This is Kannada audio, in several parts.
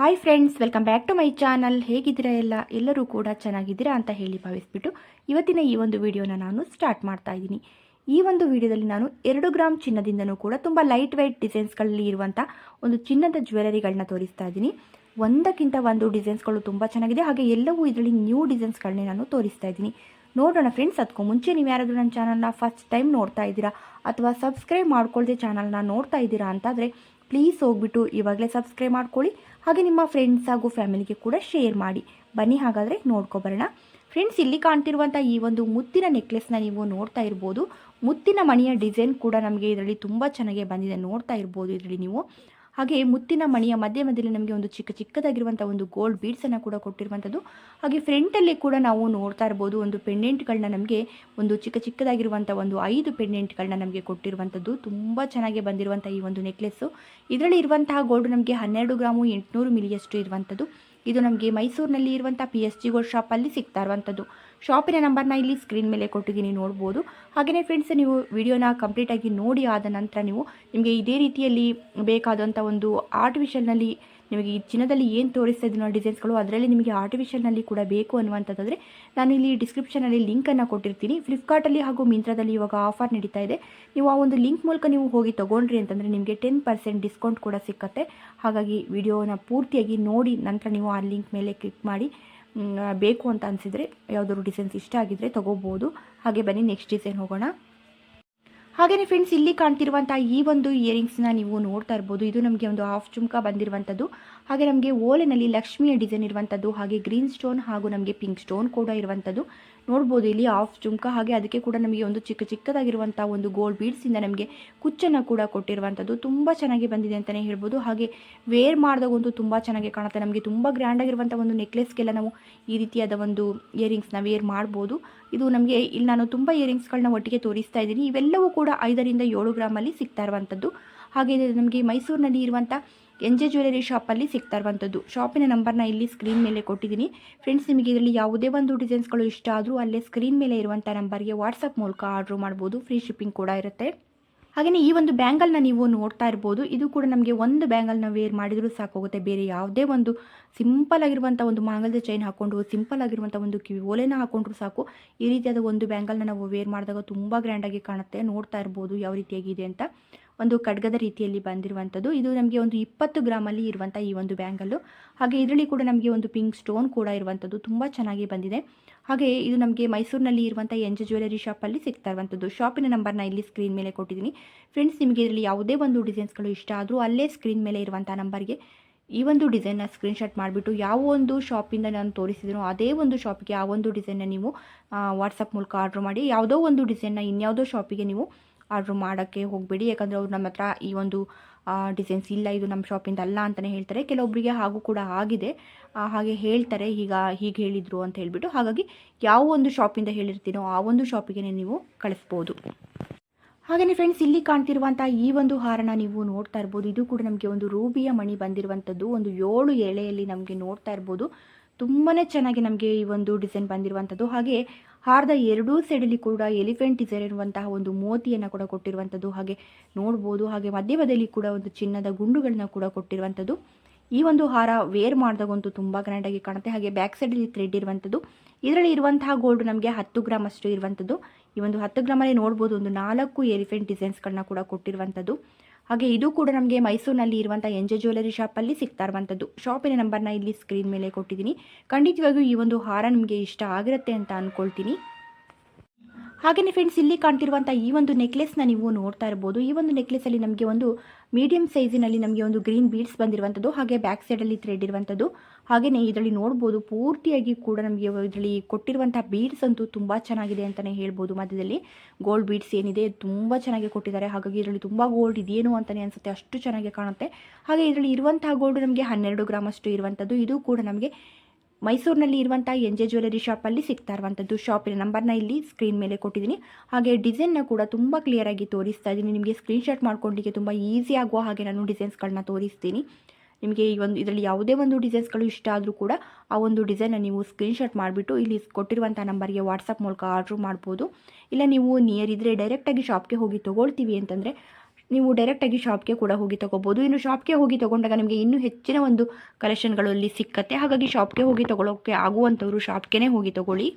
Hi friends welcome back to my channel ಹೇಗಿದ್ದೀರಾ ಎಲ್ಲ? ಎಲ್ಲರೂ ಕೂಡ ಚೆನ್ನಾಗಿದ್ದೀರಾ ಅಂತ ಹೇಳಿ ಭಾವಿಸ್ಬಿಟ್ಟು ಇವತ್ತಿನ ಈ ಒಂದು ವಿಡಿಯೋನ ನಾನು ಸ್ಟಾರ್ಟ್ ಮಾಡ್ತಾ ಇದ್ದೀನಿ. ಈ ಒಂದು ವಿಡಿಯೋದಲ್ಲಿ ನಾನು ಎರಡು ಗ್ರಾಮ್ ಚಿನ್ನದಿಂದನೂ ಕೂಡ ತುಂಬ ಲೈಟ್ ವೆಯ್ಟ್ ಡಿಸೈನ್ಸ್ಗಳಲ್ಲಿ ಇರುವಂಥ ಒಂದು ಚಿನ್ನದ ಜ್ಯುವೆಲರಿಗಳನ್ನ ತೋರಿಸ್ತಾ ಇದ್ದೀನಿ. ಒಂದಕ್ಕಿಂತ ಒಂದು ಡಿಸೈನ್ಸ್ಗಳು ತುಂಬ ಚೆನ್ನಾಗಿದೆ. ಹಾಗೆ ಎಲ್ಲವೂ ಇದರಲ್ಲಿ ನ್ಯೂ ಡಿಸೈನ್ಸ್ಗಳನ್ನೇ ನಾನು ತೋರಿಸ್ತಾ ಇದ್ದೀನಿ. ನೋಡೋಣ ಫ್ರೆಂಡ್ಸ್ ಅದಕ್ಕೂ ಮುಂಚೆ ನೀವು ಯಾರಾದರೂ ನನ್ನ ಚಾನಲ್ನ ಫಸ್ಟ್ ಟೈಮ್ ನೋಡ್ತಾ ಇದ್ದೀರಾ ಅಥವಾ ಸಬ್ಸ್ಕ್ರೈಬ್ ಮಾಡ್ಕೊಳ್ಳದೆ ಚಾನಲ್ನ ನೋಡ್ತಾ ಇದ್ದೀರಾ ಅಂತಾದರೆ ಪ್ಲೀಸ್ ಹೋಗ್ಬಿಟ್ಟು ಇವಾಗಲೇ ಸಬ್ಸ್ಕ್ರೈಬ್ ಮಾಡ್ಕೊಳ್ಳಿ. ಹಾಗೆ ನಿಮ್ಮ ಫ್ರೆಂಡ್ಸ್ ಹಾಗೂ ಫ್ಯಾಮಿಲಿಗೆ ಕೂಡ ಶೇರ್ ಮಾಡಿ. ಬನ್ನಿ ಹಾಗಾದರೆ ನೋಡ್ಕೊಬರೋಣ. ಫ್ರೆಂಡ್ಸ್ ಇಲ್ಲಿ ಕಾಣ್ತಿರುವಂಥ ಈ ಒಂದು ಮುತ್ತಿನ ನೆಕ್ಲೆಸ್ನ ನೀವು ನೋಡ್ತಾ ಇರ್ಬೋದು. ಮುತ್ತಿನ ಮಣಿಯ ಡಿಸೈನ್ ಕೂಡ ನಮಗೆ ಇದರಲ್ಲಿ ತುಂಬ ಚೆನ್ನಾಗಿ ಬಂದಿದೆ. ನೋಡ್ತಾ ಇರ್ಬೋದು ಇದರಲ್ಲಿ ನೀವು. ಹಾಗೆ ಮುತ್ತಿನ ಮಣಿಯ ಮಧ್ಯ ಮಧ್ಯದಲ್ಲಿ ನಮಗೆ ಒಂದು ಚಿಕ್ಕ ಚಿಕ್ಕದಾಗಿರುವಂಥ ಒಂದು ಗೋಲ್ಡ್ ಬೀಡ್ಸನ್ನು ಕೂಡ ಕೊಟ್ಟಿರುವಂಥದ್ದು ಹಾಗೆ ಫ್ರಂಟಲ್ಲಿ ಕೂಡ ನಾವು ನೋಡ್ತಾ ಇರ್ಬೋದು ಒಂದು ಪೆಂಡೆಂಟ್ಗಳನ್ನ ನಮಗೆ ಒಂದು ಚಿಕ್ಕ ಚಿಕ್ಕದಾಗಿರುವಂಥ ಒಂದು ಐದು ಪೆಂಡೆಂಟ್ಗಳನ್ನ ನಮಗೆ ಕೊಟ್ಟಿರುವಂಥದ್ದು ತುಂಬ ಚೆನ್ನಾಗಿ ಬಂದಿರುವಂಥ ಈ ಒಂದು ನೆಕ್ಲೆಸ್ಸು ಇದರಲ್ಲಿ ಇರುವಂತಹ ಗೋಲ್ಡ್ ನಮಗೆ ಹನ್ನೆರಡು ಗ್ರಾಮು ಎಂಟುನೂರು ಮಿಲಿಯಷ್ಟು ಇರುವಂಥದ್ದು ಇದು ನಮಗೆ ಮೈಸೂರಿನಲ್ಲಿ ಇರುವಂಥ ಪಿ ಎಸ್ ಜಿ ಗೋಲ್ಡ್ ಶಾಪಲ್ಲಿ ಸಿಗ್ತಾ ಇರುವಂಥದ್ದು ಶಾಪಿನ ನಂಬರ್ನ ಇಲ್ಲಿ ಸ್ಕ್ರೀನ್ ಮೇಲೆ ಕೊಟ್ಟಿದ್ದೀನಿ, ನೋಡ್ಬೋದು. ಹಾಗೆಯೇ ಫ್ರೆಂಡ್ಸ್ ನೀವು ವಿಡಿಯೋನ ಕಂಪ್ಲೀಟಾಗಿ ನೋಡಿ ಆದ ನಂತರ ನೀವು ನಿಮಗೆ ಇದೇ ರೀತಿಯಲ್ಲಿ ಬೇಕಾದಂಥ ಒಂದು ಆರ್ಟಿಫಿಷಿಯಲ್ನಲ್ಲಿ ನಿಮಗೆ ಈ ಚಿನ್ನದಲ್ಲಿ ಏನು ತೋರಿಸ್ತಾ ಇದ್ದೀನೋ ಡಿಸೈನ್ಸ್ಗಳು ಅದರಲ್ಲಿ ನಿಮಗೆ ಆರ್ಟಿಫಿಷಿಯಲ್ನಲ್ಲಿ ಕೂಡ ಬೇಕು ಅನ್ನುವಂಥದ್ದಾದರೆ ನಾನು ಇಲ್ಲಿ ಡಿಸ್ಕ್ರಿಪ್ಷನಲ್ಲಿ ಲಿಂಕನ್ನು ಕೊಟ್ಟಿರ್ತೀನಿ. ಫ್ಲಿಪ್ಕಾರ್ಟಲ್ಲಿ ಹಾಗೂ ಮಿಂತ್ರದಲ್ಲಿ ಇವಾಗ ಆಫರ್ ನಡೀತಾ ಇದೆ. ನೀವು ಆ ಒಂದು ಲಿಂಕ್ ಮೂಲಕ ನೀವು ಹೋಗಿ ತೊಗೊಂಡ್ರಿ ಅಂತಂದರೆ ನಿಮಗೆ ಟೆನ್ ಪರ್ಸೆಂಟ್ ಡಿಸ್ಕೌಂಟ್ ಕೂಡ ಸಿಕ್ಕತ್ತೆ. ಹಾಗಾಗಿ ವಿಡಿಯೋನ ಪೂರ್ತಿಯಾಗಿ ನೋಡಿ ನಂತರ ನೀವು ಆ ಲಿಂಕ್ ಮೇಲೆ ಕ್ಲಿಕ್ ಮಾಡಿ. ಬೇಕು ಅಂತ ಅನಿಸಿದರೆ ಯಾವುದಾದ್ರು ಡಿಸೈನ್ಸ್ ಇಷ್ಟ ಆಗಿದ್ದರೆ ತೊಗೋಬೋದು. ಹಾಗೆ ಬನ್ನಿ ನೆಕ್ಸ್ಟ್ ಡಿಸೈನ್ ಹೋಗೋಣ. ಹಾಗೆಯೇ ಫ್ರೆಂಡ್ಸ್ ಇಲ್ಲಿ ಕಾಣ್ತಿರುವಂಥ ಈ ಒಂದು ಇಯರಿಂಗ್ಸ್ನ ನೀವು ನೋಡ್ತಾ ಇರ್ಬೋದು. ಇದು ನಮಗೆ ಒಂದು ಹಾಫ್ ಚುಮ್ಕ ಬಂದಿರುವಂಥದ್ದು ಹಾಗೆ ನಮಗೆ ಓಲೆನಲ್ಲಿ ಲಕ್ಷ್ಮಿಯ ಡಿಸೈನ್ ಇರುವಂಥದ್ದು ಹಾಗೆ ಗ್ರೀನ್ ಸ್ಟೋನ್ ಹಾಗೂ ನಮಗೆ ಪಿಂಕ್ ಸ್ಟೋನ್ ಕೂಡ ಇರುವಂಥದ್ದು ನೋಡ್ಬೋದು, ಇಲ್ಲಿ ಆಫ್ ಜುಮ್ಕ, ಹಾಗೆ ಅದಕ್ಕೆ ಕೂಡ ನಮಗೆ ಒಂದು ಚಿಕ್ಕ ಚಿಕ್ಕದಾಗಿರುವಂಥ ಒಂದು ಗೋಲ್ಡ್ ಬೀಡ್ಸಿಂದ ನಮಗೆ ಕುಚ್ಚನ್ನು ಕೂಡ ಕೊಟ್ಟಿರುವಂಥದ್ದು. ತುಂಬ ಚೆನ್ನಾಗಿ ಬಂದಿದೆ ಅಂತಲೇ ಹೇಳ್ಬೋದು. ಹಾಗೆ ವೇರ್ ಮಾಡಿದಾಗಂತೂ ತುಂಬ ಚೆನ್ನಾಗಿ ಕಾಣುತ್ತೆ. ನಮಗೆ ತುಂಬ ಗ್ರ್ಯಾಂಡಾಗಿರುವಂಥ ಒಂದು ನೆಕ್ಲೆಸ್ಗೆಲ್ಲ ನಾವು ಈ ರೀತಿಯಾದ ಒಂದು ಇಯರಿಂಗ್ಸ್ನ ವೇರ್ ಮಾಡ್ಬೋದು. ಇದು ನಮಗೆ ಇಲ್ಲಿ ನಾನು ತುಂಬ ಇಯರಿಂಗ್ಸ್ಗಳನ್ನ ಒಟ್ಟಿಗೆ ತೋರಿಸ್ತಾ ಇದ್ದೀನಿ. ಇವೆಲ್ಲವೂ ಕೂಡ ಐದರಿಂದ ಏಳು ಗ್ರಾಮಲ್ಲಿ ಸಿಗ್ತಾ ಇರುವಂಥದ್ದು. ಹಾಗೆ ನಮಗೆ ಮೈಸೂರಿನಲ್ಲಿ ಇರುವಂಥ ಎನ್ ಜೆ ಜ್ಯುವೆಲರಿ ಶಾಪಲ್ಲಿ ಸಿಗ್ತಾ ಇರುವಂಥದ್ದು ಶಾಪಿನ ನಂಬರ್ನ ಇಲ್ಲಿ ಸ್ಕ್ರೀನ್ ಮೇಲೆ ಕೊಟ್ಟಿದ್ದೀನಿ. ಫ್ರೆಂಡ್ಸ್ ನಿಮಗೆ ಇದರಲ್ಲಿ ಯಾವುದೇ ಒಂದು ಡಿಸೈನ್ಸ್ಗಳು ಇಷ್ಟ ಆದರೂ ಅಲ್ಲೇ ಸ್ಕ್ರೀನ್ ಮೇಲೆ ಇರುವಂಥ ನಂಬರ್ಗೆ ವಾಟ್ಸಪ್ ಮೂಲಕ ಆರ್ಡ್ರ್ ಮಾಡ್ಬೋದು. ಫ್ರೀ ಶಿಪ್ಪಿಂಗ್ ಕೂಡ ಇರುತ್ತೆ. ಹಾಗೆಯೇ ಈ ಒಂದು ಬ್ಯಾಂಗಲ್ನ ನೀವು ನೋಡ್ತಾ ಇರ್ಬೋದು. ಇದು ಕೂಡ ನಮಗೆ ಒಂದು ಬ್ಯಾಂಗಲ್ನ ವೇರ್ ಮಾಡಿದರೂ ಸಾಕಾಗುತ್ತೆ. ಬೇರೆ ಯಾವುದೇ ಒಂದು ಸಿಂಪಲ್ ಆಗಿರುವಂಥ ಒಂದು ಮಾಂಗಲ್ಯ ಚೈನ್ ಹಾಕ್ಕೊಂಡು ಸಿಂಪಲ್ ಆಗಿರುವಂಥ ಒಂದು ಕಿವಿ ಓಲೆನ ಹಾಕೊಂಡ್ರು ಸಾಕು. ಈ ರೀತಿಯಾದ ಒಂದು ಬ್ಯಾಂಗಲ್ನ ನಾವು ವೇರ್ ಮಾಡಿದಾಗ ತುಂಬ ಗ್ರ್ಯಾಂಡಾಗಿ ಕಾಣುತ್ತೆ. ನೋಡ್ತಾ ಇರ್ಬೋದು ಯಾವ ರೀತಿಯಾಗಿದೆ ಅಂತ. ಒಂದು ಖಡ್ಗದ ರೀತಿಯಲ್ಲಿ ಬಂದಿರುವಂಥದ್ದು. ಇದು ನಮಗೆ ಒಂದು ಇಪ್ಪತ್ತು ಗ್ರಾಮಲ್ಲಿ ಇರುವಂಥ ಈ ಒಂದು ಬ್ಯಾಂಗಲ್ಲು. ಹಾಗೆ ಇದರಲ್ಲಿ ಕೂಡ ನಮಗೆ ಒಂದು ಪಿಂಕ್ ಸ್ಟೋನ್ ಕೂಡ ಇರುವಂಥದ್ದು. ತುಂಬ ಚೆನ್ನಾಗಿ ಬಂದಿದೆ. ಹಾಗೆ ಇದು ನಮಗೆ ಮೈಸೂರಿನಲ್ಲಿ ಇರುವಂಥ ಎನ್ ಜೆ ಜ್ಯುವೆಲರಿ ಶಾಪಲ್ಲಿ ಸಿಗ್ತಾ ಇರುವಂಥದ್ದು. ಶಾಪಿನ ನಂಬರ್ನ ಇಲ್ಲಿ ಸ್ಕ್ರೀನ್ ಮೇಲೆ ಕೊಟ್ಟಿದ್ದೀನಿ. ಫ್ರೆಂಡ್ಸ್, ನಿಮಗೆ ಇದರಲ್ಲಿ ಯಾವುದೇ ಒಂದು ಡಿಸೈನ್ಸ್ಗಳು ಇಷ್ಟ ಆದರೂ ಅಲ್ಲೇ ಸ್ಕ್ರೀನ್ ಮೇಲೆ ಇರುವಂಥ ನಂಬರ್ಗೆ ಈ ಒಂದು ಡಿಸೈನ್ನ ಸ್ಕ್ರೀನ್ಶಾಟ್ ಮಾಡಿಬಿಟ್ಟು ಯಾವ ಒಂದು ಶಾಪಿಂದ ನಾನು ತೋರಿಸಿದ್ರು ಅದೇ ಒಂದು ಶಾಪಿಗೆ ಆ ಒಂದು ಡಿಸೈನ್ನ ನೀವು ವಾಟ್ಸಪ್ ಮೂಲಕ ಆರ್ಡ್ರ್ ಮಾಡಿ ಯಾವುದೋ ಒಂದು ಡಿಸೈನ್ನ ಇನ್ಯಾವುದೋ ಶಾಪಿಗೆ ನೀವು ಆರ್ಡ್ರ್ ಮಾಡೋಕ್ಕೆ ಹೋಗಬೇಡಿ. ಯಾಕಂದರೆ ಅವ್ರು ನಮ್ಮ ಹತ್ರ ಈ ಒಂದು ಡಿಸೈನ್ಸ್ ಇಲ್ಲ, ಇದು ನಮ್ಮ ಶಾಪಿಂದ ಅಲ್ಲ ಅಂತಲೇ ಹೇಳ್ತಾರೆ. ಕೆಲವೊಬ್ಬರಿಗೆ ಹಾಗೂ ಕೂಡ ಆಗಿದೆ. ಹಾಗೆ ಹೇಳ್ತಾರೆ. ಈಗ ಹೀಗೆ ಹೇಳಿದರು ಅಂತ ಹೇಳಿಬಿಟ್ಟು. ಹಾಗಾಗಿ ಯಾವ ಒಂದು ಶಾಪಿಂದ ಹೇಳಿರ್ತೀನೋ ಆ ಒಂದು ಶಾಪಿಗೆ ನೀವು ಕಳಿಸ್ಬೋದು. ಹಾಗೆಯೇ ಫ್ರೆಂಡ್ಸ್ ಇಲ್ಲಿ ಕಾಣ್ತಿರುವಂಥ ಈ ಒಂದು ಹಾರನ ನೀವು ನೋಡ್ತಾ ಇರ್ಬೋದು. ಇದು ಕೂಡ ನಮಗೆ ಒಂದು ರೂಬಿಯ ಮಣಿ ಬಂದಿರುವಂಥದ್ದು. ಒಂದು ಏಳು ಎಳೆಯಲ್ಲಿ ನಮಗೆ ನೋಡ್ತಾ ಇರ್ಬೋದು. ತುಂಬಾ ಚೆನ್ನಾಗಿ ನಮಗೆ ಈ ಒಂದು ಡಿಸೈನ್ ಬಂದಿರುವಂಥದ್ದು. ಹಾಗೆ ಹಾರದ ಎರಡೂ ಸೈಡಲ್ಲಿ ಕೂಡ ಎಲಿಫೆಂಟ್ ಡಿಸೈನ್ ಇರುವಂತಹ ಒಂದು ಮೋತಿಯನ್ನು ಕೂಡ ಕೊಟ್ಟಿರುವಂಥದ್ದು. ಹಾಗೆ ನೋಡ್ಬೋದು, ಹಾಗೆ ಮಧ್ಯ ಮಧ್ಯದಲ್ಲಿ ಕೂಡ ಒಂದು ಚಿನ್ನದ ಗುಂಡುಗಳನ್ನ ಕೂಡ ಕೊಟ್ಟಿರುವಂಥದ್ದು. ಈ ಒಂದು ಹಾರ ವೇರ್ ಮಾಡಿದಾಗಂತೂ ತುಂಬ ಗ್ರ್ಯಾಂಡಾಗಿ ಕಾಣುತ್ತೆ. ಹಾಗೆ ಬ್ಯಾಕ್ ಸೈಡಲ್ಲಿ ಥ್ರೆಡ್ ಇರುವಂಥದ್ದು. ಇದರಲ್ಲಿ ಇರುವಂತಹ ಗೋಲ್ಡ್ ನಮಗೆ ಹತ್ತು ಗ್ರಾಮ್ ಅಷ್ಟು ಇರುವಂಥದ್ದು. ಈ ಒಂದು ಹತ್ತು ಗ್ರಾಮಲ್ಲಿ ನೋಡ್ಬೋದು, ಒಂದು ನಾಲ್ಕು ಎಲಿಫೆಂಟ್ ಡಿಸೈನ್ಸ್ಗಳನ್ನ ಕೂಡ ಕೊಟ್ಟಿರುವಂಥದ್ದು. ಹಾಗೆ ಇದು ಕೂಡ ನಮಗೆ ಮೈಸೂರಿನಲ್ಲಿ ಇರುವಂಥ ಎನ್ ಜೆ ಜ್ಯುವೆಲರಿ ಶಾಪಲ್ಲಿ ಸಿಗ್ತಾ ಇರುವಂಥದ್ದು ಶಾಪಿನ ನಂಬರ್ನ ಇಲ್ಲಿ ಸ್ಕ್ರೀನ್ ಮೇಲೆ ಕೊಟ್ಟಿದ್ದೀನಿ. ಖಂಡಿತವಾಗಿಯೂ ಈ ಒಂದು ಹಾರ ನಿಮಗೆ ಇಷ್ಟ ಆಗಿರುತ್ತೆ ಅಂತ ಅಂದ್ಕೊಳ್ತೀನಿ ಹಾಗೆಯೇ ಫ್ರೆಂಡ್ಸ್ ಇಲ್ಲಿ ಕಾಣ್ತಿರುವಂಥ ಈ ಒಂದು ನೆಕ್ಲೆಸ್ನ ನೀವು ನೋಡ್ತಾ ಇರ್ಬೋದು. ಈ ಒಂದು ನೆಕ್ಲೆಸಲ್ಲಿ ನಮಗೆ ಒಂದು ಮೀಡಿಯಂ ಸೈಜಿನಲ್ಲಿ ನಮಗೆ ಒಂದು ಗ್ರೀನ್ ಬೀಡ್ಸ್ ಬಂದಿರುವಂಥದ್ದು ಹಾಗೆ ಬ್ಯಾಕ್ ಸೈಡಲ್ಲಿ ಥ್ರೆಡ್ ಇರುವಂಥದ್ದು ಹಾಗೆಯೇ ಇದರಲ್ಲಿ ನೋಡ್ಬೋದು, ಪೂರ್ತಿಯಾಗಿ ಕೂಡ ನಮಗೆ ಇದರಲ್ಲಿ ಕೊಟ್ಟಿರುವಂಥ ಬೀಡ್ಸ್ ಅಂತೂ ತುಂಬ ಚೆನ್ನಾಗಿದೆ ಅಂತಲೇ ಹೇಳ್ಬೋದು. ಮಧ್ಯದಲ್ಲಿ ಗೋಲ್ಡ್ ಬೀಡ್ಸ್ ಏನಿದೆ, ತುಂಬ ಚೆನ್ನಾಗಿ ಕೊಟ್ಟಿದ್ದಾರೆ. ಹಾಗಾಗಿ ಇದರಲ್ಲಿ ತುಂಬ ಗೋಲ್ಡ್ ಇದೇನು ಅಂತಲೇ ಅನಿಸುತ್ತೆ, ಅಷ್ಟು ಚೆನ್ನಾಗಿ ಕಾಣುತ್ತೆ. ಹಾಗೆ ಇದರಲ್ಲಿ ಇರುವಂತಹ ಗೋಲ್ಡ್ ನಮಗೆ ಹನ್ನೆರಡು ಗ್ರಾಮ್ ಅಷ್ಟು ಇರುವಂಥದ್ದು. ಇದು ಕೂಡ ನಮಗೆ ಮೈಸೂರಿನಲ್ಲಿ ಇರುವಂಥ ಎನ್ ಜೆ ಜ್ಯುವೆಲರಿ ಶಾಪಲ್ಲಿ ಸಿಗ್ತಾ ಇರುವಂಥದ್ದು. ಶಾಪಿನ ನಂಬರ್ನ ಇಲ್ಲಿ ಸ್ಕ್ರೀನ್ ಮೇಲೆ ಕೊಟ್ಟಿದ್ದೀನಿ. ಹಾಗೆ ಡಿಸೈನ್ನ ಕೂಡ ತುಂಬ ಕ್ಲಿಯರಾಗಿ ತೋರಿಸ್ತಾ ಇದ್ದೀನಿ. ನಿಮಗೆ ಸ್ಕ್ರೀನ್ಶಾಟ್ ಮಾಡ್ಕೊಂಡಿಗೆ ತುಂಬ ಈಸಿ ಆಗುವ ಹಾಗೆ ನಾನು ಡಿಸೈನ್ಸ್ಗಳನ್ನ ತೋರಿಸ್ತೀನಿ. ನಿಮಗೆ ಈ ಒಂದು, ಇದರಲ್ಲಿ ಯಾವುದೇ ಒಂದು ಡಿಸೈನ್ಸ್ಗಳು ಇಷ್ಟ ಆದರೂ ಕೂಡ ಆ ಒಂದು ಡಿಸೈನ್ನ ನೀವು ಸ್ಕ್ರೀನ್ಶಾಟ್ ಮಾಡಿಬಿಟ್ಟು ಇಲ್ಲಿ ಕೊಟ್ಟಿರುವಂಥ ನಂಬರ್ಗೆ ವಾಟ್ಸಪ್ ಮೂಲಕ ಆರ್ಡ್ರ್ ಮಾಡ್ಬೋದು. ಇಲ್ಲ ನೀವು ನಿಯರ್ ಇದ್ದರೆ ಡೈರೆಕ್ಟಾಗಿ ಶಾಪ್ಗೆ ಹೋಗಿ ತೊಗೊಳ್ತೀವಿ ಅಂತಂದರೆ ನೀವು ಡೈರೆಕ್ಟಾಗಿ ಶಾಪ್ಗೆ ಕೂಡ ಹೋಗಿ ತೊಗೋಬೋದು. ಇನ್ನು ಶಾಪ್ಗೆ ಹೋಗಿ ತೊಗೊಂಡಾಗ ನಿಮಗೆ ಇನ್ನೂ ಹೆಚ್ಚಿನ ಒಂದು ಕಲೆಕ್ಷನ್ಗಳಲ್ಲಿ ಸಿಕ್ಕತ್ತೆ. ಹಾಗಾಗಿ ಶಾಪ್ಗೆ ಹೋಗಿ ತೊಗೊಳೋಕ್ಕೆ ಆಗುವಂಥವ್ರು ಶಾಪ್ಗೆ ಹೋಗಿ ತೊಗೊಳ್ಳಿ.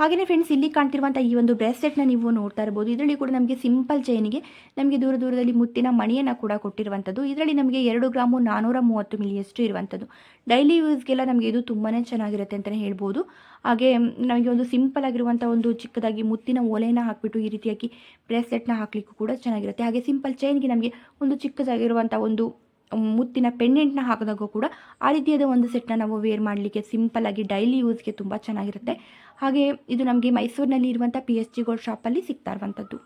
ಹಾಗೆಯೇ ಫ್ರೆಂಡ್ಸ್ ಇಲ್ಲಿ ಕಾಣ್ತಿರುವಂಥ ಈ ಒಂದು ಬ್ರೇಸ್ಲೆಟ್ನ ನೀವು ನೋಡ್ತಾ ಇರ್ಬೋದು. ಇದರಲ್ಲಿ ಕೂಡ ನಮಗೆ ಸಿಂಪಲ್ ಚೈನಿಗೆ ನಮಗೆ ದೂರ ದೂರದಲ್ಲಿ ಮುತ್ತಿನ ಮಣಿಯನ್ನು ಕೂಡ ಕೊಟ್ಟಿರುವಂಥದ್ದು ಇದರಲ್ಲಿ ನಮಗೆ ಎರಡು ಗ್ರಾಮು ನಾನ್ನೂರ ಮೂವತ್ತು ಮಿಲಿಯಷ್ಟು ಇರುವಂಥದ್ದು ಡೈಲಿ ಯೂಸ್ಗೆಲ್ಲ ನಮಗೆ ಇದು ತುಂಬಾ ಚೆನ್ನಾಗಿರುತ್ತೆ ಅಂತಲೇ ಹೇಳ್ಬೋದು. ಹಾಗೆ ನಮಗೆ ಒಂದು ಸಿಂಪಲ್ ಆಗಿರುವಂಥ ಒಂದು ಚಿಕ್ಕದಾಗಿ ಮುತ್ತಿನ ಓಲೆಯನ್ನು ಹಾಕಿಬಿಟ್ಟು ಈ ರೀತಿಯಾಗಿ ಬ್ರೇಸ್ಲೆಟ್ನ ಹಾಕಲಿಕ್ಕೂ ಕೂಡ ಚೆನ್ನಾಗಿರುತ್ತೆ. ಹಾಗೆ ಸಿಂಪಲ್ ಚೈನ್ಗೆ ನಮಗೆ ಒಂದು ಚಿಕ್ಕದಾಗಿರುವಂಥ ಒಂದು ಮುತ್ತಿನ ಪೆಂಡೆಂಟ್ನ ಹಾಕಿದಾಗ ಕೂಡ ಆ ರೀತಿಯಾದ ಒಂದು ಸೆಟ್ನ ನಾವು ವೇರ್ ಮಾಡಲಿಕ್ಕೆ ಸಿಂಪಲ್ ಆಗಿ ಡೈಲಿ ಯೂಸ್ಗೆ ತುಂಬ ಚೆನ್ನಾಗಿರುತ್ತೆ. ಹಾಗೆ ಇದು ನಮಗೆ ಮೈಸೂರಿನಲ್ಲಿ ಇರುವಂಥ ಪಿ ಎಸ್ ಜಿ ಗೋಲ್ಡ್ ಶಾಪಲ್ಲಿ ಸಿಗ್ತಾ ಇರುವಂಥದ್ದು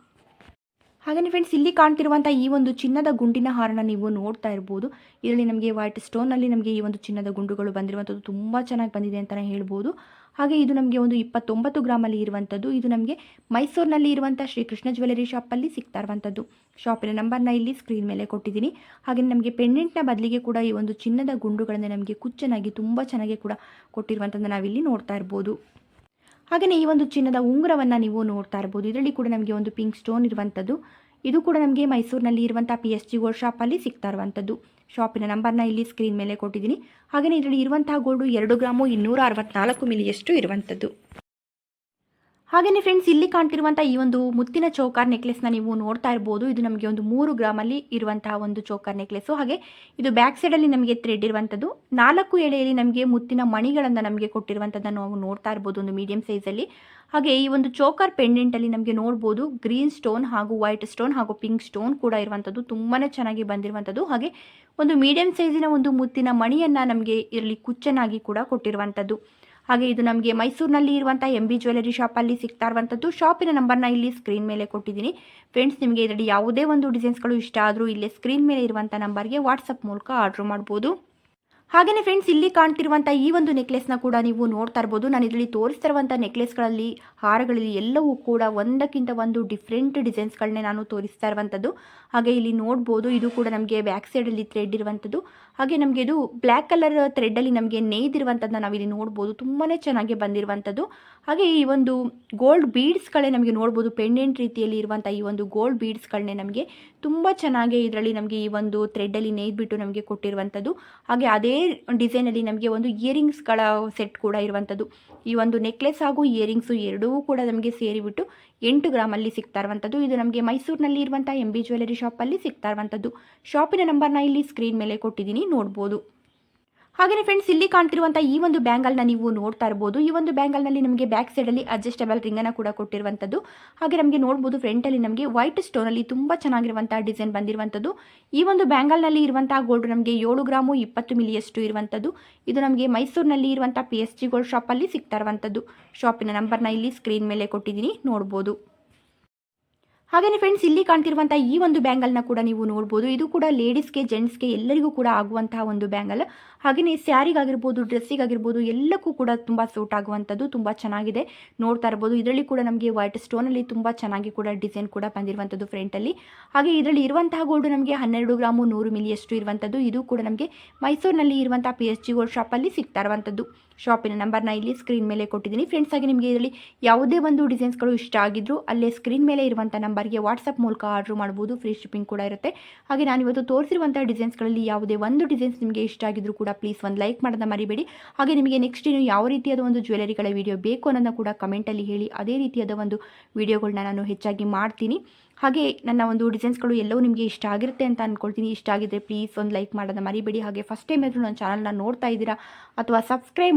ಹಾಗೆಯೇ ಫ್ರೆಂಡ್ಸ್ ಇಲ್ಲಿ ಕಾಣ್ತಿರುವಂಥ ಈ ಒಂದು ಚಿನ್ನದ ಗುಂಡಿನ ಹಾರನ ನೀವು ನೋಡ್ತಾ ಇರ್ಬೋದು. ಇದರಲ್ಲಿ ನಮಗೆ ವೈಟ್ ಸ್ಟೋನಲ್ಲಿ ನಮಗೆ ಈ ಒಂದು ಚಿನ್ನದ ಗುಂಡುಗಳು ಬಂದಿರುವಂಥದ್ದು ತುಂಬ ಚೆನ್ನಾಗಿ ಬಂದಿದೆ ಅಂತಲೇ ಹೇಳ್ಬೋದು. ಹಾಗೆ ಇದು ನಮಗೆ ಒಂದು ಇಪ್ಪತ್ತೊಂಬತ್ತು ಗ್ರಾಮಲ್ಲಿ ಇರುವಂಥದ್ದು. ಇದು ನಮಗೆ ಮೈಸೂರಿನಲ್ಲಿ ಇರುವಂಥ ಶ್ರೀಕೃಷ್ಣ ಜ್ಯುವೆಲರಿ ಶಾಪಲ್ಲಿ ಸಿಗ್ತಾ ಇರುವಂಥದ್ದು. ಶಾಪಿನ ನಂಬರ್ನ ಇಲ್ಲಿ ಸ್ಕ್ರೀನ್ ಮೇಲೆ ಕೊಟ್ಟಿದ್ದೀನಿ. ಹಾಗೆ ನಮಗೆ ಪೆಂಡೆಂಟ್ನ ಬದಲಿಗೆ ಕೂಡ ಈ ಒಂದು ಚಿನ್ನದ ಗುಂಡುಗಳನ್ನು ನಮಗೆ ಕುಚ್ಚನಾಗಿ ತುಂಬ ಚೆನ್ನಾಗಿ ಕೂಡ ಕೊಟ್ಟಿರುವಂಥದ್ದು ನಾವಿಲ್ಲಿ ನೋಡ್ತಾ ಇರ್ಬೋದು. ಹಾಗೆಯೇ ಈ ಒಂದು ಚಿನ್ನದ ಉಂಗುರವನ್ನು ನೀವು ನೋಡ್ತಾ ಇರ್ಬೋದು. ಇದರಲ್ಲಿ ಕೂಡ ನಮಗೆ ಒಂದು ಪಿಂಕ್ ಸ್ಟೋನ್ ಇರುವಂಥದ್ದು. ಇದು ಕೂಡ ನಮಗೆ ಮೈಸೂರಿನಲ್ಲಿ ಇರುವಂಥ ಪಿ ಎಸ್ ಜಿ ಗೋಲ್ಡ್ ಶಾಪಲ್ಲಿ ಸಿಗ್ತಾ ಇರುವಂಥದ್ದು. ಶಾಪಿನ ನಂಬರ್ನ ಇಲ್ಲಿ ಸ್ಕ್ರೀನ್ ಮೇಲೆ ಕೊಟ್ಟಿದ್ದೀನಿ. ಹಾಗೆಯೇ ಇದರಲ್ಲಿ ಇರುವಂತಹ ಗೋಲ್ಡು ಎರಡು ಗ್ರಾಮು ಇನ್ನೂರ ಅರವತ್ನಾಲ್ಕು ಮಿಲಿಯಷ್ಟು ಇರುವಂಥದ್ದು. ಹಾಗೆಯೇ ಫ್ರೆಂಡ್ಸ್ ಇಲ್ಲಿ ಕಾಣ್ತಿರುವಂಥ ಈ ಒಂದು ಮುತ್ತಿನ ಚೌಕಾರ್ ನೆಕ್ಲೆಸ್ನ ನೀವು ನೋಡ್ತಾ ಇರ್ಬೋದು. ಇದು ನಮಗೆ ಒಂದು ಮೂರು ಗ್ರಾಮಲ್ಲಿ ಇರುವಂತಹ ಒಂದು ಚೌಕಾರ್ ನೆಕ್ಲೆಸ್ಸು ಹಾಗೆ ಇದು ಬ್ಯಾಕ್ ಸೈಡಲ್ಲಿ ನಮಗೆ ಥ್ರೆಡ್ ಇರುವಂಥದ್ದು ನಾಲ್ಕು ಎಳೆಯಲ್ಲಿ ನಮಗೆ ಮುತ್ತಿನ ಮಣಿಗಳನ್ನು ನಮಗೆ ಕೊಟ್ಟಿರುವಂಥದ್ದನ್ನು ನಾವು ನೋಡ್ತಾ ಇರ್ಬೋದು ಒಂದು ಮೀಡಿಯಂ ಸೈಜಲ್ಲಿ ಹಾಗೆ ಈ ಒಂದು ಚೋಕರ್ ಪೆಂಡೆಂಟಲ್ಲಿ ನಮಗೆ ನೋಡ್ಬೋದು ಗ್ರೀನ್ ಸ್ಟೋನ್ ಹಾಗೂ ವೈಟ್ ಸ್ಟೋನ್ ಹಾಗೂ ಪಿಂಕ್ ಸ್ಟೋನ್ ಕೂಡ ಇರುವಂಥದ್ದು ತುಂಬಾ ಚೆನ್ನಾಗಿ ಬಂದಿರುವಂಥದ್ದು ಹಾಗೆ ಒಂದು ಮೀಡಿಯಂ ಸೈಜಿನ ಒಂದು ಮುತ್ತಿನ ಮಣಿಯನ್ನು ನಮಗೆ ಇರಲಿ ಕುಚ್ಚನಾಗಿ ಕೂಡ ಕೊಟ್ಟಿರುವಂಥದ್ದು ಹಾಗೆ ಇದು ನಮಗೆ ಮೈಸೂರಿನಲ್ಲಿ ಇರುವಂಥ ಎಂ ಬಿ ಜ್ಯುವೆಲರಿ ಶಾಪಲ್ಲಿ ಸಿಗ್ತಾ ಇರುವಂಥದ್ದು ಶಾಪಿನ ನಂಬರ್ನ ಇಲ್ಲಿ ಸ್ಕ್ರೀನ್ ಮೇಲೆ ಕೊಟ್ಟಿದ್ದೀನಿ. ಫ್ರೆಂಡ್ಸ್ ನಿಮಗೆ ಇದರಲ್ಲಿ ಯಾವುದೇ ಒಂದು ಡಿಸೈನ್ಸ್ಗಳು ಇಷ್ಟ ಆದರೂ ಇಲ್ಲೇ ಸ್ಕ್ರೀನ್ ಮೇಲೆ ಇರುವಂಥ ನಂಬರ್ಗೆ ವಾಟ್ಸಪ್ ಮೂಲಕ ಆರ್ಡ್ರ್ ಮಾಡ್ಬೋದು. ಹಾಗೆಯೇ ಫ್ರೆಂಡ್ಸ್ ಇಲ್ಲಿ ಕಾಣ್ತಿರುವಂಥ ಈ ಒಂದು ನೆಕ್ಲೆಸ್ನ ಕೂಡ ನೀವು ನೋಡ್ತಾ ಇರ್ಬೋದು. ನಾನು ಇದರಲ್ಲಿ ತೋರಿಸ್ತಿರುವಂಥ ನೆಕ್ಲೆಸ್ಗಳಲ್ಲಿ ಹಾರಗಳಲ್ಲಿ ಎಲ್ಲವೂ ಕೂಡ ಒಂದಕ್ಕಿಂತ ಒಂದು ಡಿಫ್ರೆಂಟ್ ಡಿಸೈನ್ಸ್ಗಳನ್ನೇ ನಾನು ತೋರಿಸ್ತಾ ಇರುವಂಥದ್ದು. ಹಾಗೆ ಇಲ್ಲಿ ನೋಡ್ಬೋದು, ಇದು ಕೂಡ ನಮಗೆ ಬ್ಯಾಕ್ ಸೈಡಲ್ಲಿ ಥ್ರೆಡ್ ಇರುವಂಥದ್ದು. ಹಾಗೆ ನಮಗೆ ಇದು ಬ್ಲ್ಯಾಕ್ ಕಲರ್ ಥ್ರೆಡ್ಡಲ್ಲಿ ನಮಗೆ ನೇಯ್ದಿರುವಂಥದ್ದನ್ನ ನಾವಿಲ್ಲಿ ನೋಡ್ಬೋದು. ತುಂಬಾ ಚೆನ್ನಾಗಿ ಬಂದಿರುವಂಥದ್ದು. ಹಾಗೆ ಈ ಒಂದು ಗೋಲ್ಡ್ ಬೀಡ್ಸ್ಗಳೇ ನಮಗೆ ನೋಡ್ಬೋದು. ಪೆಂಡೆಂಟ್ ರೀತಿಯಲ್ಲಿ ಇರುವಂಥ ಈ ಒಂದು ಗೋಲ್ಡ್ ಬೀಡ್ಸ್ಗಳನ್ನೇ ನಮಗೆ ತುಂಬ ಚೆನ್ನಾಗಿ ಇದರಲ್ಲಿ ನಮಗೆ ಈ ಒಂದು ಥ್ರೆಡ್ಡಲ್ಲಿ ನೇಯ್ದ್ಬಿಟ್ಟು ನಮಗೆ ಕೊಟ್ಟಿರುವಂಥದ್ದು. ಹಾಗೆ ಅದೇ ಡಿಸೈನಲ್ಲಿ ನಮಗೆ ಒಂದು ಇಯರಿಂಗ್ಸ್ಗಳ ಸೆಟ್ ಕೂಡ ಇರುವಂಥದ್ದು. ಈ ಒಂದು ನೆಕ್ಲೆಸ್ ಹಾಗೂ ಇಯರಿಂಗ್ಸು ಎರಡೂ ಕೂಡ ನಮಗೆ ಸೇರಿಬಿಟ್ಟು ಎಂಟು ಗ್ರಾಮಲ್ಲಿ ಸಿಗ್ತಾ ಇರುವಂಥದ್ದು. ಇದು ನಮಗೆ ಮೈಸೂರಿನಲ್ಲಿ ಇರುವಂಥ ಎಂ ಬಿ ಜ್ಯುವೆಲರಿ ಶಾಪಲ್ಲಿ ಸಿಗ್ತಾ ಇರುವಂಥದ್ದು. ಶಾಪಿನ ನಂಬರ್ನ ಇಲ್ಲಿ ಸ್ಕ್ರೀನ್ ಮೇಲೆ ಕೊಟ್ಟಿದ್ದೀನಿ, ನೋಡ್ಬೋದು. ಹಾಗೆಯೇ ಫ್ರೆಂಡ್ಸ್ ಇಲ್ಲಿ ಕಾಣ್ತಿರುವಂತಹ ಈ ಒಂದು ಬ್ಯಾಂಗಲ್ನ ನೀವು ನೋಡ್ತಾ ಇರಬಹುದು ಈ ಒಂದು ಬ್ಯಾಂಗಲ್ನಲ್ಲಿ ನಮಗೆ ಬ್ಯಾಕ್ ಸೈಡ್ ಸೈಡಲ್ಲಿ ಅಡ್ಜಸ್ಟಬಲ್ ಅನ್ನ ಕೂಡ ಕೊಟ್ಟಿರುವಂಥದ್ದು ಹಾಗೆ ನಮಗೆ ನೋಡಬಹುದು ಫ್ರಂಟ್ ಅಲ್ಲಿ ನಮಗೆ ವೈಟ್ ಸ್ಟೋನಲ್ಲಿ ತುಂಬಾ ಚೆನ್ನಾಗಿರುವಂತಹ ಡಿಸೈನ್ ಬಂದಿರುವಂತದ್ದು. ಈ ಒಂದು ಬ್ಯಾಂಗಲ್ನಲ್ಲಿ ಇರುವಂತಹ ಗೋಲ್ಡ್ ನಮಗೆ ಏಳು ಗ್ರಾಮು ಇಪ್ಪತ್ತು ಮಿಲಿಯಷ್ಟು ಇರುವಂಥದ್ದು ಇದು ನಮಗೆ ಮೈಸೂರಿನಲ್ಲಿ ಇರುವಂತಹ ಪಿ ಎಸ್ ಗೋಲ್ಡ್ ಶಾಪಲ್ಲಿ ಸಿಗ್ತಾ ಇರುವಂಥದ್ದು ಶಾಪಿನ ನಂಬರ್ನ ಇಲ್ಲಿ ಸ್ಕ್ರೀನ್ ಮೇಲೆ ಕೊಟ್ಟಿದ್ದೀನಿ, ನೋಡ್ಬೋದು. ಹಾಗೆಯೇ ಫ್ರೆಂಡ್ಸ್ ಇಲ್ಲಿ ಕಾಣ್ತಿರುವಂಥ ಈ ಒಂದು ಬ್ಯಾಂಗಲ್ನ ಕೂಡ ನೀವು ನೋಡ್ಬೋದು. ಇದು ಕೂಡ ಲೇಡೀಸ್ಗೆ ಜೆಂಟ್ಸ್ಗೆ ಎಲ್ಲರಿಗೂ ಕೂಡ ಆಗುವಂತಹ ಒಂದು ಬ್ಯಾಂಗಲ್ ಹಾಗೆಯೇ ಸ್ಯಾರಿಗಾಗಿರ್ಬೋದು ಡ್ರೆಸ್ಸಿಗಾಗಿರ್ಬೋದು ಎಲ್ಲಕ್ಕೂ ಕೂಡ ತುಂಬ ಸೂಟ್ ಆಗುವಂಥದ್ದು ತುಂಬ ಚೆನ್ನಾಗಿದೆ. ನೋಡ್ತಾ ಇರ್ಬೋದು. ಇದರಲ್ಲಿ ಕೂಡ ನಮಗೆ ವೈಟ್ ಸ್ಟೋನಲ್ಲಿ ತುಂಬ ಚೆನ್ನಾಗಿ ಕೂಡ ಡಿಸೈನ್ ಕೂಡ ಬಂದಿರುವಂಥದ್ದು ಫ್ರಂಟಲ್ಲಿ ಹಾಗೆ ಇದರಲ್ಲಿ ಇರುವಂತಹ ಗೋಲ್ಡ್ ನಮಗೆ ಹನ್ನೆರಡು ಗ್ರಾಮು ನೂರು ಮಿಲಿಯಷ್ಟು ಇರುವಂಥದ್ದು. ಇದು ಕೂಡ ನಮಗೆ ಮೈಸೂರಿನಲ್ಲಿ ಇರುವಂಥ ಪಿ ಎಚ್ ಜಿ ಗೋಲ್ಡ್ ಶಾಪಲ್ಲಿ ಸಿಗ್ತಾ ಇರುವಂಥದ್ದು. ಶಾಪಿನ ನಂಬರ್ನ ಇಲ್ಲಿ ಸ್ಕ್ರೀನ್ ಮೇಲೆ ಕೊಟ್ಟಿದ್ದೀನಿ. ಫ್ರೆಂಡ್ಸ್ ಹಾಗೆ ನಿಮಗೆ ಇದರಲ್ಲಿ ಯಾವುದೇ ಒಂದು ಡಿಸೈನ್ಸ್ಗಳು ಇಷ್ಟ ಆಗಿದ್ರು ಅಲ್ಲೇ ಸ್ಕ್ರೀನ್ ಮೇಲೆ ಇರುವಂಥ ನಂಬರ್ಗೆ ವಾಟ್ಸಪ್ ಮೂಲಕ ಆರ್ಡ್ರ್ ಮಾಡ್ಬೋದು. ಫ್ರೀ ಶಿಪ್ಪಿಂಗ್ ಕೂಡ ಇರುತ್ತೆ. ಹಾಗೆ ನಾನು ಇವತ್ತು ತೋರಿಸಿರುವಂಥ ಡಿಸೈನ್ಸ್ಗಳಲ್ಲಿ ಯಾವುದೇ ಒಂದು ಡಿಸೈನ್ಸ್ ನಿಮಗೆ ಇಷ್ಟ ಆಗಿದ್ರು ಕೂಡ ಪ್ಲೀಸ್ ಒಂದು ಲೈಕ್ ಮಾಡೋದನ್ನ ಮರಿಬೇಡಿ. ಹಾಗೆ ನಿಮಗೆ ನೆಕ್ಸ್ಟ್ ಇನ್ನು ಯಾವ ರೀತಿಯಾದ ಒಂದು ಜ್ಯುವೆಲರಿಗಳ ವಿಡಿಯೋ ಬೇಕು ಅನ್ನೋದನ್ನ ಕೂಡ ಕಮೆಂಟಲ್ಲಿ ಹೇಳಿ. ಅದೇ ರೀತಿಯಾದ ಒಂದು ವಿಡಿಯೋಗಳನ್ನ ನಾನು ಹೆಚ್ಚಾಗಿ ಮಾಡ್ತೀನಿ. ಹಾಗೆ ನನ್ನ ಒಂದು ಡಿಸೈನ್ಸ್ಗಳು ಎಲ್ಲವೂ ನಿಮಗೆ ಇಷ್ಟ ಆಗಿರುತ್ತೆ ಅಂತ ಅಂದ್ಕೊಳ್ತೀನಿ ಇಷ್ಟ ಆಗಿದ್ರೆ ಪ್ಲೀಸ್ ಒಂದು ಲೈಕ್ ಮಾಡೋದನ್ನ ಮರಿಬೇಡಿ. ಹಾಗೆ ಫಸ್ಟ್ ಟೈಮ್ ಆದರೂ ನನ್ನ ಚಾನಲ್ನ ನೋಡ್ತಾ ಇದ್ದೀರಾ ಅಥವಾ ಸಬ್ಸ್ಕ್ರೈಬ್